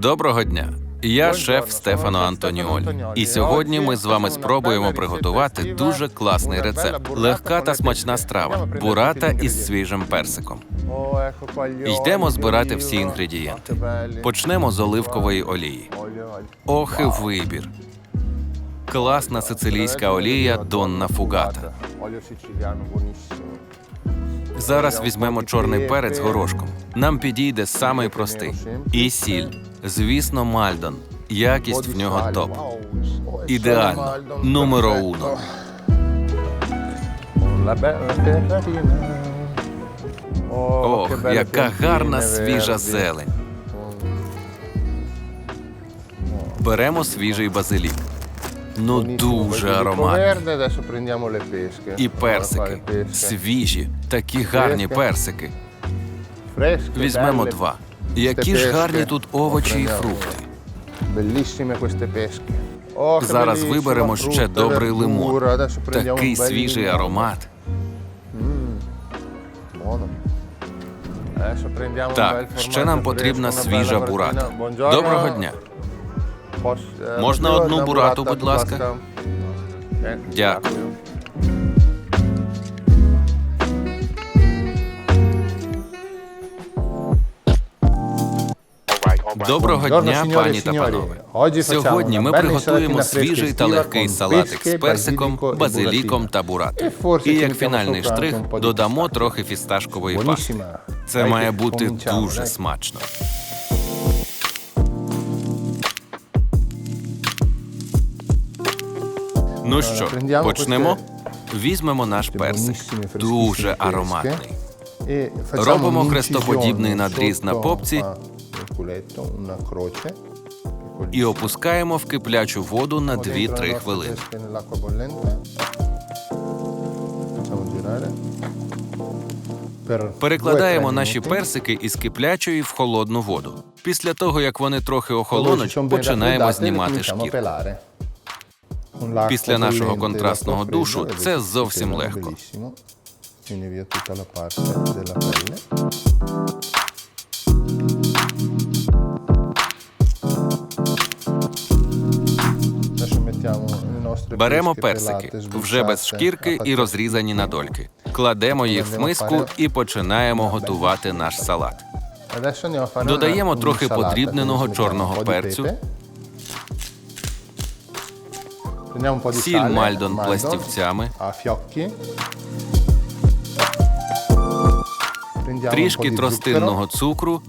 Доброго дня. Я шеф Стефано Антоніолі. І сьогодні ми з вами спробуємо приготувати дуже класний рецепт. Легка та смачна страва бурата із свіжим персиком. Йдемо збирати всі інгредієнти. Почнемо з оливкової олії. Ох і вибір. Класна сицилійська олія Донна Фугата. Зараз візьмемо чорний перець горошком. Нам підійде самий простий. І сіль. Звісно, мальдон. Якість в нього топ. Ідеально. Номеро уно. Ох, яка гарна свіжа зелень. Беремо свіжий базилік. Ну дуже ароматний. І персики. Свіжі, такі гарні персики. Візьмемо два. Які ж гарні тут овочі і фрукти. Pesche. Зараз виберемо ще добрий лимон. Такий свіжий аромат. Так, ще нам потрібна свіжа бурата. Доброго дня. Можна одну бурату, будь ласка? Дякую. Доброго дня, пані та панове. Сьогодні ми приготуємо свіжий та легкий салатик з персиком, базиліком та буратою. І як фінальний штрих додамо трохи фісташкової пасти. Це має бути дуже смачно. Ну що, почнемо? Візьмемо наш персик. Дуже ароматний. Робимо хрестоподібний надріз на попці і опускаємо в киплячу воду на 2-3 хвилини. Перекладаємо наші персики із киплячої в холодну воду. Після того, як вони трохи охолонуть, починаємо знімати шкірку. Після нашого контрастного душу це зовсім легко. Беремо персики вже без шкірки і розрізані на дольки. Кладемо їх в миску і починаємо готувати наш салат. Додаємо трохи подрібненого чорного перцю. Сіль мальдон пластівцями, трішки тростинного цукру.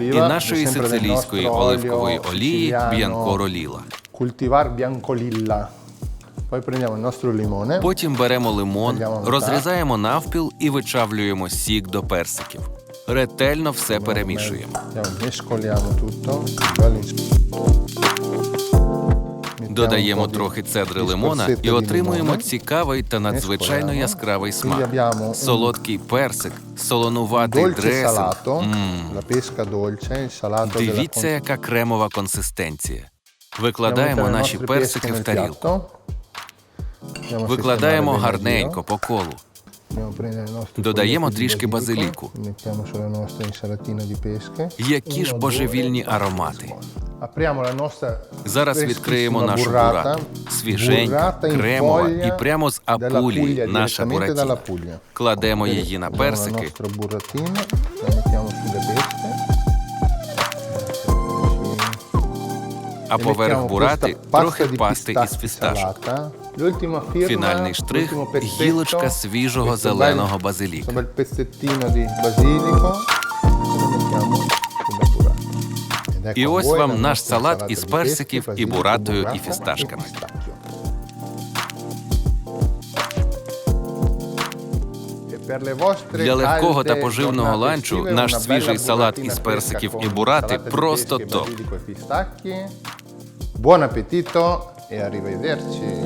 І нашої сицилійської оливкової олії Б'янкоро Ліла. Nostro limone. Потім беремо лимон, розрізаємо навпіл і вичавлюємо сік до персиків. Ретельно все перемішуємо. Додаємо трохи цедри лимона і отримуємо цікавий та надзвичайно яскравий смак. Солодкий персик, солонуватий дресинг. della Дивіться, яка кремова консистенція. Викладаємо наші персики в тарілку. Викладаємо гарненько по колу. Додаємо трішки базиліку. Які ж божевільні аромати. Зараз відкриємо нашу бурату. Свіженька, кремова і прямо з апулі наша буратіна. Кладемо її на персики, а E поверх бурати трохи пасти із фісташок. Фінальний штрих гілочка свіжого зеленого. E ecco І ось вам наш салат із персиків і буратою, і фісташками. e. E Для легкого та поживного ланчу наш свіжий салат із персиків і бурати просто топ. Buon appetito e arrivederci!